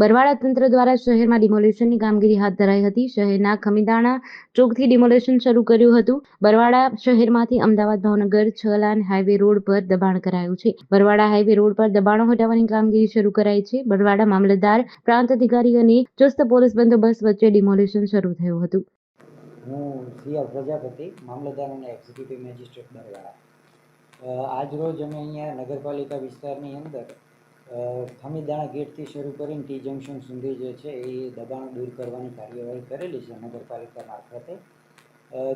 બરવાડા તંત્ર દ્વારા શહેરમાં ડિમોલેશનની કામગીરી હાથ ધરાઈ હતી. શહેરના ખમીદાણા ચોકથી ડિમોલેશન શરૂ કર્યું હતું. બરવાડા શહેરમાંથી અમદાવાદ, ભાવનગર છ લાન હાઈવે રોડ પર દબાણ કરાયું છે. બરવાડા હાઈવે રોડ પર દબાણો હટાવવાની કામગીરી શરૂ કરાઈ છે. બરવાડા મામલતદાર, પ્રાંત અધિકારી અને ચુસ્ત પોલીસ બંદોબસ્ત વચ્ચે ડિમોલેશન શરૂ થયું હતું. હું સી આર પ્રજાપતિ, મામલતદાર અને એક્ઝિક્યુટિવ મેજિસ્ટ્રેટ બરવાડા આજરોજ અમે અહીંયા નગરપાલિકા વિસ્તારની અંદર ખામીદાણા ગેટથી શરૂ કરીને ટી જંકશન સુધી જે છે એ દબાણો દૂર કરવાની કાર્યવાહી કરેલી છે નગરપાલિકા મારફતે.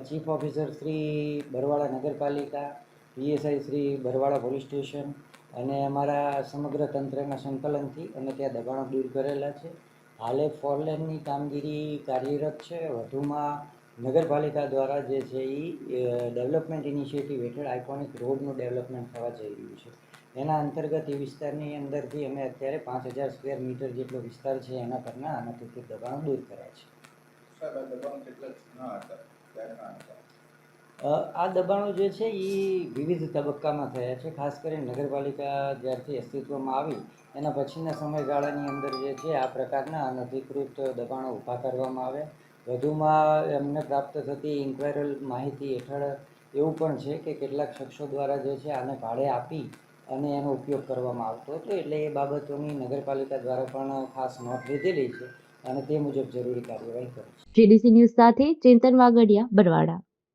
ચીફ ઓફિસર શ્રી બરવાળા નગરપાલિકા, PSI Shri Barwala police station અને અમારા સમગ્ર તંત્રના સંકલનથી અમે ત્યાં દબાણો દૂર કરેલા છે. હાલે ફોરલેનની કામગીરી કાર્યરત છે. વધુમાં નગરપાલિકા દ્વારા જે છે એ ડેવલપમેન્ટ ઇનિશિયેટિવ હેઠળ આઇકોનિક રોડનું ડેવલપમેન્ટ થવા જઈ રહ્યું છે. એના અંતર્ગત એ વિસ્તારની અંદરથી અમે અત્યારે પાંચ હજાર સ્ક્વેર મીટર જેટલો વિસ્તાર છે એના પરના અનધિકૃત દબાણો દૂર કર્યા છે. આ દબાણ જે છે એ વિવિધ તબક્કામાં થયા છે. ખાસ કરીને નગરપાલિકા જ્યારથી અસ્તિત્વમાં આવી એના પછીના સમયગાળાની અંદર જે છે આ પ્રકારના અનધિકૃત દબાણો ઊભા કરવામાં આવે વધુમાં એમને પ્રાપ્ત થતી ઇન્ક્વાયરલ માહિતી હેઠળ એવું પણ છે કે કેટલાક શખ્સો દ્વારા જે છે આને ભાડે આપી અને એનો ઉપયોગ કરવામાં આવતો હતો એટલે એ બાબતોની નગરપાલિકા દ્વારા પણ ખાસ નોંધ લીધેલી છે અને તે મુજબ જરૂરી કાર્યવાહી કરી છે. જેડીસી ન્યૂઝ સાથે ચિંતન વાગડિયા બરવાડા.